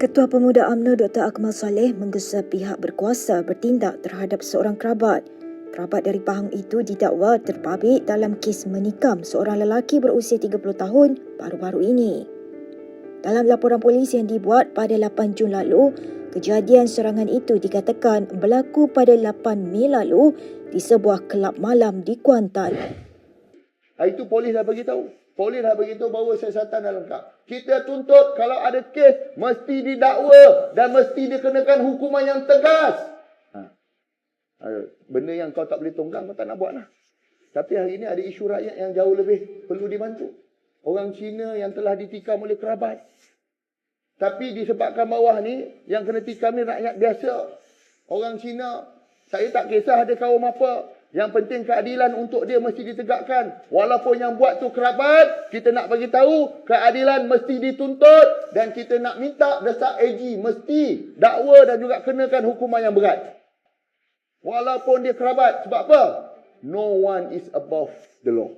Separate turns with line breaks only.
Ketua Pemuda UMNO Dr. Akmal Saleh menggesa pihak berkuasa bertindak terhadap seorang kerabat. Kerabat dari Pahang itu didakwa terpabik dalam kes menikam seorang lelaki berusia 30 tahun baru-baru ini. Dalam laporan polis yang dibuat pada 8 Jun lalu, kejadian serangan itu dikatakan berlaku pada 8 Mei lalu di sebuah kelab malam di Kuantan.
Hari itu polis dah bagi tahu. Polis dah bagi tahu bahawa siasatan dah lengkap. Kita tuntut kalau ada kes mesti didakwa dan mesti dikenakan hukuman yang tegas. Ha. Benda yang kau tak boleh tonggang kau tak nak buat lah. Tapi hari ini ada isu rakyat yang jauh lebih perlu dibantu. Orang Cina yang telah ditikam oleh kerabat. Tapi disebabkan bawah ni yang kena tikam ni rakyat biasa. Orang Cina saya tak kisah ada kaum apa. Yang penting keadilan untuk dia mesti ditegakkan. Walaupun yang buat tu kerabat, kita nak bagi tahu keadilan mesti dituntut dan kita nak minta desak AG mesti dakwa dan juga kenakan hukuman yang berat. Walaupun dia kerabat sebab apa? No one is above the law.